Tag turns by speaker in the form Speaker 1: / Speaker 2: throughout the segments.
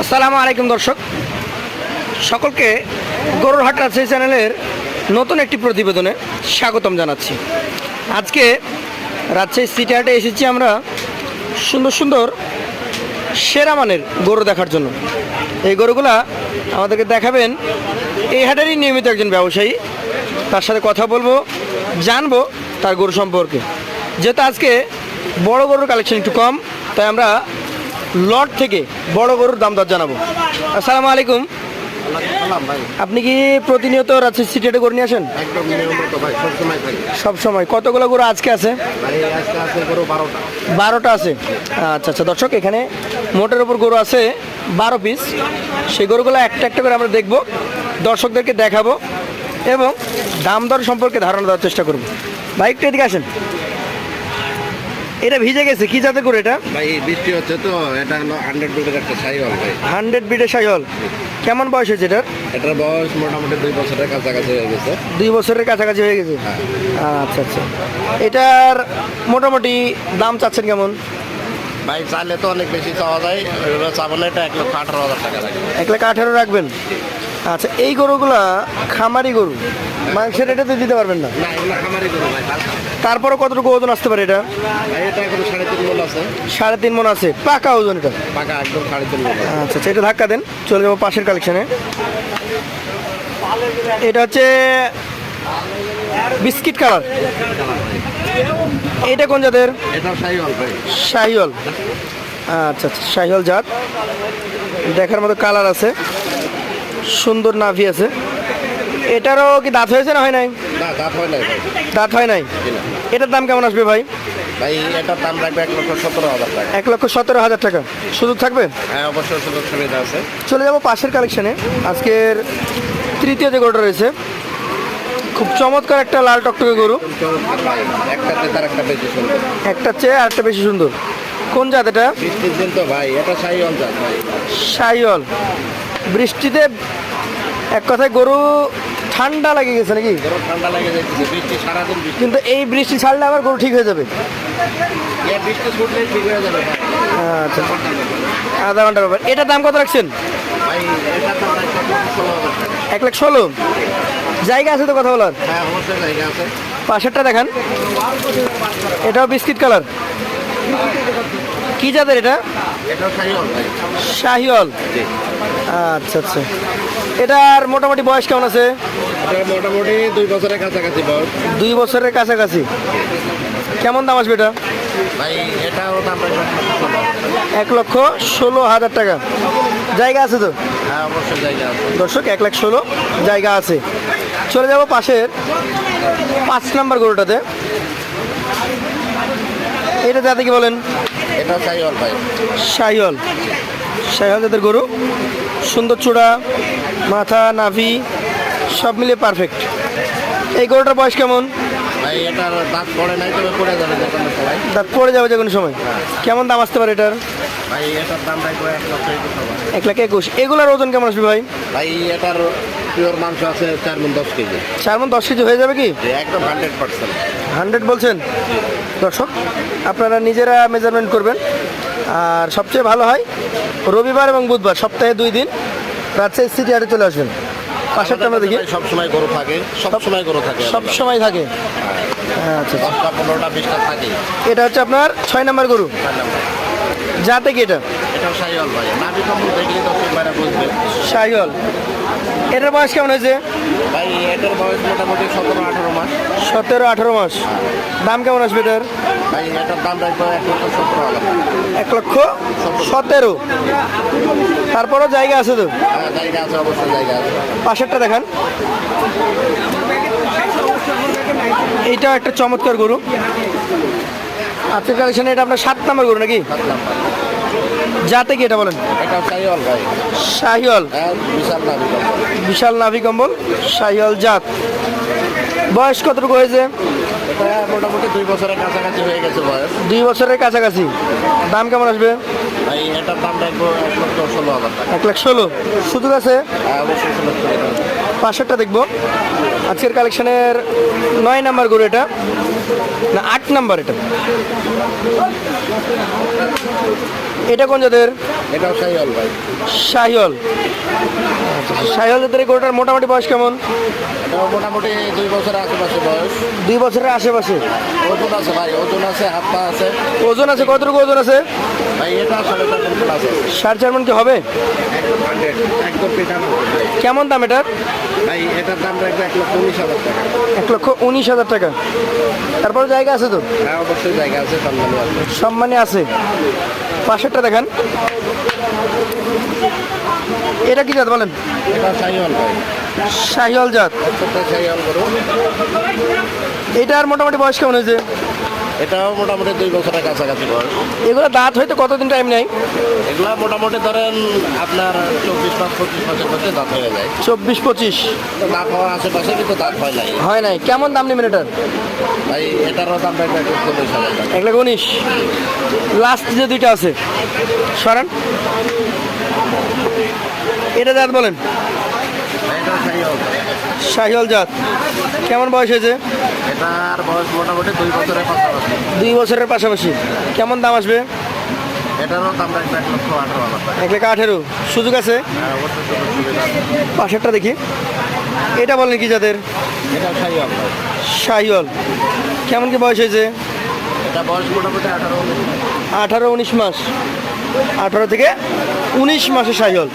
Speaker 1: আসসালামু আলাইকুম দর্শক। সকলকে গরুর হাট রাজশাহী চ্যানেলের নতুন একটি প্রতিবেদনে স্বাগতম জানাচ্ছি। আজকে রাজশাহী সিটি হাটে এসেছি আমরা সুন্দর সুন্দর সেরা মানের গরু দেখার জন্য। এই গরুগুলা আমাদেরকে দেখাবেন এই হাটেরই নিয়মিত একজন ব্যবসায়ী। তার সাথে কথা বলব, জানব তার গরু সম্পর্কে। যেহেতু আজকে বড় গরুর কালেকশন একটু কম, তাই আমরা লট থেকে বড় গরুর দাম দর জানাব। আসসালামু আলাইকুম। আপনি কি প্রতিনিয়ত রাজশাহী সিটিতে গরু নিয়ে আসেন? সব সময় কতগুলো গরু আজকে আছে?
Speaker 2: বারোটা।
Speaker 1: আছে। আচ্ছা আচ্ছা দর্শক এখানে মোটের ওপর গরু আছে বারো পিস সেই গরুগুলো একটা একটা করে আমরা দেখব দর্শকদেরকে দেখাবো এবং দাম দর সম্পর্কে ধারণা দেওয়ার চেষ্টা করব। বাইকটা এদিকে আসেন। এটা ভিজে গেছে কি যাতে করে এটা?
Speaker 2: ভাই বৃষ্টি হচ্ছে তো এটা হলো হান্ড্রেড দুধের একটা সাই হল ভাই
Speaker 1: হান্ড্রেড বিডে সাইহল কেমন বয়স হয়েছে এটার?
Speaker 2: এটার বয়স মোটামুটি দুই বছরের কাছাকাছি হয়ে গেছে।
Speaker 1: দুই বছরের কাছাকাছি হয়ে গেছে?
Speaker 2: হ্যাঁ।
Speaker 1: আচ্ছা আচ্ছা। এটার মোটামুটি দাম চাচ্ছেন কেমন?
Speaker 2: ভাই চাইলে তো অনেক বেশি চাওয়া যায়। এগুলো চাবো না এটা এক লক্ষ আঠারো হাজার টাকা লাগে।
Speaker 1: এক লাখ আঠেরো রাখবেন? আচ্ছা এই গরুগুলা খামারি গরু? মাংসের এটা তো দিতে পারবেন না। তারপরে কতটুকু ওজন আসতে পারে এটা?
Speaker 2: সাড়ে তিন মন আছে।
Speaker 1: পাকা ওজন এটা?
Speaker 2: পাকা একদম সাড়ে তিন
Speaker 1: আচ্ছা আচ্ছা এটা ধাক্কা দেন। চলে যাব পাশের কালেকশনে এটা হচ্ছে বিস্কিট কালার। এটা কোন জাতের? শাহিওল আচ্ছা আচ্ছা শাহিওল জাত। দেখার মতো কালার আছে। সুন্দর নাভি আছে। এটারও কি দাঁত হয়েছে না হয় নাই?
Speaker 2: না দাঁত হয় নাই
Speaker 1: দাঁত হয় নাই? এটার দাম কেমন আসবে ভাই?
Speaker 2: ভাই এটার দাম রাখবে এক লক্ষ সতেরো হাজার টাকা।
Speaker 1: এক লক্ষ সতেরো হাজার টাকা। সুযোগ থাকবে?
Speaker 2: হ্যাঁ অবশ্যই সুযোগ সুবিধা আছে।
Speaker 1: চলে যাব পাশের কালেকশনে আজকের তৃতীয় যে গরুটা রয়েছে খুব চমৎকার একটা লাল টকটকে গরু।
Speaker 2: একটা বেশি সুন্দর।
Speaker 1: চেয়ে বেশি সুন্দর। কোন জাত এটা? সাইওয়াল বৃষ্টিতে এক কথায় গরু ঠান্ডা লাগে গেছে নাকি?
Speaker 2: ঠান্ডা লেগে যাচ্ছে বৃষ্টি সারাদিন
Speaker 1: কিন্তু এই বৃষ্টি ছাড়লে আবার গরু ঠিক হয়ে যাবে?
Speaker 2: বৃষ্টি ঠিক হয়ে যাবে
Speaker 1: আচ্ছা। আধা ঘণ্টার ব্যাপার। এটার দাম কত রাখছেন। এক লাখ ষোলো? জায়গা আছে তো কথা বলার?
Speaker 2: হ্যাঁ
Speaker 1: পাশেরটা দেখান। এটাও বিস্কিট কালার। কি জাতের এটা? শাহিওল আচ্ছা আচ্ছা। এটার মোটামুটি বয়স কেমন আছে?
Speaker 2: মোটামুটি দুই বছরের কাছাকাছি বয়স।
Speaker 1: দুই বছরের কাছাকাছি। কেমন দাম আসবে এটা? এক লক্ষ ষোলো হাজার টাকা। জায়গা আছে তো?
Speaker 2: হ্যাঁ
Speaker 1: দর্শক এক লাখ ষোলো জায়গা আছে। চলে যাব পাশের পাঁচ নাম্বার গরুটাতে। এটা যাতে কি বলেন?
Speaker 2: ভাই।
Speaker 1: শাহিওল শাহিওল জাতের গরু সুন্দর চূড়া মাথা নাভি সব মিলিয়ে পারফেক্ট এই গরুটার বয়স কেমন?
Speaker 2: ভাই এটার দাঁত পড়ে নাই তবে পড়ে যাবে যে কোনো সময়।
Speaker 1: দাঁত পড়ে যাবে যে কোনো সময়। কেমন দাম আসতে পারে এটার?
Speaker 2: ভাই এটার দাম রাখবে এক লক্ষ একুশ
Speaker 1: এক লাখ একুশ। এগুলার ওজন কেমন আসবে ভাই?
Speaker 2: ভাই এটার পিওর মাংস আছে চার মন দশ কেজি।
Speaker 1: চার মন দশ কেজি হয়ে যাবে কি?
Speaker 2: একদম হান্ড্রেড পার্সেন্ট
Speaker 1: হান্ড্রেড বলছেন? দর্শক আপনারা নিজেরা মেজারমেন্ট করবেন। আর সবচেয়ে ভালো হয় রবিবার এবং বুধবার সপ্তাহে দুই দিন। রাজশাহী সিটি হাটে চলে আসবেন। পাশেরটা আমরা দেখি।
Speaker 2: সব সময় গরু থাকে সব সময় গরু থাকে
Speaker 1: সব সময় থাকে। আচ্ছা আচ্ছা।
Speaker 2: দশটা পনেরোটা বিশটা থাকে
Speaker 1: এটা হচ্ছে আপনার ছয় নম্বর গরু। যা থেকে এটা?
Speaker 2: এটাও সাইওয়াল ভাই। নাবি কম্বল দেখলে দর্শক ভাইরা বুঝবে।
Speaker 1: শাহিওল এটার বয়স কেমন হয়েছে?
Speaker 2: ভাই এটার বয়স মোটামুটি সতেরো আঠারো মাস।
Speaker 1: সতেরো আঠারো মাস। দাম কেমন আসবে এটার?
Speaker 2: ভাই এটার দাম রাখব এক লক্ষ সতেরো
Speaker 1: এক লক্ষ সতেরো। তারপরও জায়গা আছে তো?
Speaker 2: হ্যাঁ, জায়গা আছে অবশ্যই জায়গা আছে।
Speaker 1: পাশেরটা দেখান। এইটাও একটা চমৎকার গরু। আজকের কালেকশনে এটা আপনার সাত নাম্বার গরু নাকি? যাতে কি এটা বলেন?
Speaker 2: ভাই।
Speaker 1: শাহিওল
Speaker 2: হ্যাঁ বিশাল নাবি
Speaker 1: বিশাল নাভি কম্বল শাহিওল জাত। বয়স কতটুকু হয়েছে?
Speaker 2: মোটামুটি দুই বছরের কাছাকাছি হয়ে গেছে বয়স।
Speaker 1: দুই বছরের কাছাকাছি। দাম কেমন আসবে?
Speaker 2: ভাই এটার দাম রাখব এক লক্ষ ষোলো হাজার
Speaker 1: এক লাখ ষোলো। সুযোগ আছে। পাশেরটা দেখব। আজকের কালেকশনের নয় নাম্বার গরু এটা। না আট নাম্বার এটা। এটা কোন জাতের?
Speaker 2: এটাও সেই ভাই।
Speaker 1: শাহিওল শাহিওল জাতের এই গরুটার মোটামুটি বয়স কেমন?
Speaker 2: এটাও মোটামুটি দুই বছরের আশেপাশে বয়স।
Speaker 1: দুই বছরের আশেপাশে।
Speaker 2: ওজন আছে ভাই ওজন আছে হাত পা আছে।
Speaker 1: ওজন আছে কতটুকু ওজন আছে?
Speaker 2: ভাই এটা সাড়ে চার কুইন্টাল আছে।
Speaker 1: সাড়ে চার মন কি হবে? কেমন দাম এটার?
Speaker 2: ভাই এটার দাম রাখবে এক লক্ষ উনিশ হাজার টাকা।
Speaker 1: এক লক্ষ উনিশ হাজার টাকা। তারপর জায়গা আছে তো?
Speaker 2: হ্যাঁ অবশ্যই জায়গা আছে সম্মানী আছে।
Speaker 1: সম্মানে আছে। পাশেরটা দেখান। এটা কি জাত বলেন?
Speaker 2: এটা ভাই।
Speaker 1: শাহিওল জাত।
Speaker 2: করুন
Speaker 1: এটার মোটামুটি বয়স কেমন হয়েছে?
Speaker 2: এটাও মোটামুটি দুই বছরের কাছাকাছি বয়স।
Speaker 1: এগুলো দাঁত হয়তো কতদিন টাইম নেই
Speaker 2: এগুলা মোটামুটি ধরেন আপনার চব্বিশ মাস পঁচিশ মাসের মধ্যে দাঁত হয়ে যায়।
Speaker 1: চব্বিশ পঁচিশ?
Speaker 2: দাঁত হওয়ার আশেপাশে কিন্তু দাঁত হয় নাই।
Speaker 1: হয় নাই। কেমন দাম নেবেন এটার?
Speaker 2: ভাই এটারও দাম এক লক্ষ উনিশ হাজার
Speaker 1: এক লাখ উনিশ? লাস্ট যে দুইটা আছে সরান। এটা জাত বলেন। শাহিওল জাত। কেমন বয়স হয়েছে?
Speaker 2: এটার বয়স মোটামুটি দুই বছরের পাশাপাশি।
Speaker 1: দুই বছরের পাশাপাশি। কেমন দাম আসবে?
Speaker 2: এটারও দাম রাখবে এক লক্ষ আঠারো হাজার টাকা।
Speaker 1: এক লাখ আঠেরো। সুযোগ আছে?
Speaker 2: হ্যাঁ, আছে।
Speaker 1: পাশেরটা দেখি। এটা বলেন কি যাদের শাহিওল কেমন কি বয়স হয়েছে?
Speaker 2: এটা বয়স মোটামুটি আঠারো উনিশ
Speaker 1: আঠারো উনিশ মাস। আঠারো থেকে উনিশ মাসে শাহিওল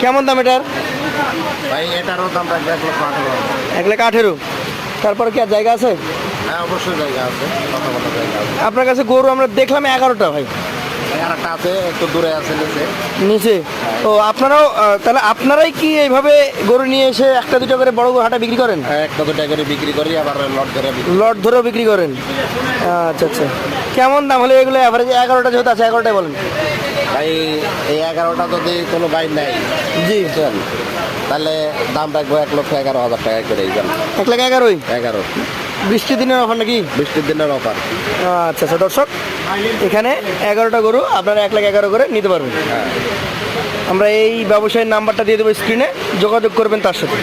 Speaker 1: কেমন দাম এটার?
Speaker 2: ভাই এটারও দাম রাখবে এক লক্ষ আঠারো
Speaker 1: এক লাখ আঠেরো। তারপরে কি আর জায়গা আছে?
Speaker 2: হ্যাঁ অবশ্যই জায়গা আছে। কথা বলা জায়গা আছে।
Speaker 1: আপনার কাছে গরু আমরা দেখলাম এগারোটা ভাই।
Speaker 2: একটা আছে একটু দূরে আছে নিচে।
Speaker 1: নিচে? ও আপনারাও তাহলে আপনারাই কি এইভাবে গরু নিয়ে এসে একটা দুটো করে বড় গরু হাটে বিক্রি করেন?
Speaker 2: একটা দুটা করে বিক্রি করি আবার লট বিক্রি
Speaker 1: লট ধরেও বিক্রি করেন? আচ্ছা আচ্ছা। কেমন দাম হলে এগুলো অ্যাভারেজ এগারোটা যেহেতু আছে এগারোটাই বলেন।
Speaker 2: ভাই এই এগারোটা যদি কোনো বাইর নেয়
Speaker 1: জি।
Speaker 2: তাহলে দাম রাখব এক লক্ষ এগারো হাজার টাকা করে এই
Speaker 1: এক লাখ এগারোই?
Speaker 2: এগারো।
Speaker 1: বৃষ্টির দিনের অফার নাকি?
Speaker 2: বৃষ্টির দিনের অফার
Speaker 1: আচ্ছা আচ্ছা দর্শক এখানে এগারোটা গরু আপনারা এক লাখ এগারো করে নিতে পারবেন। আমরা এই ব্যবসায়ীর নাম্বারটা দিয়ে দেবো স্ক্রিনে যোগাযোগ করবেন তার সাথে।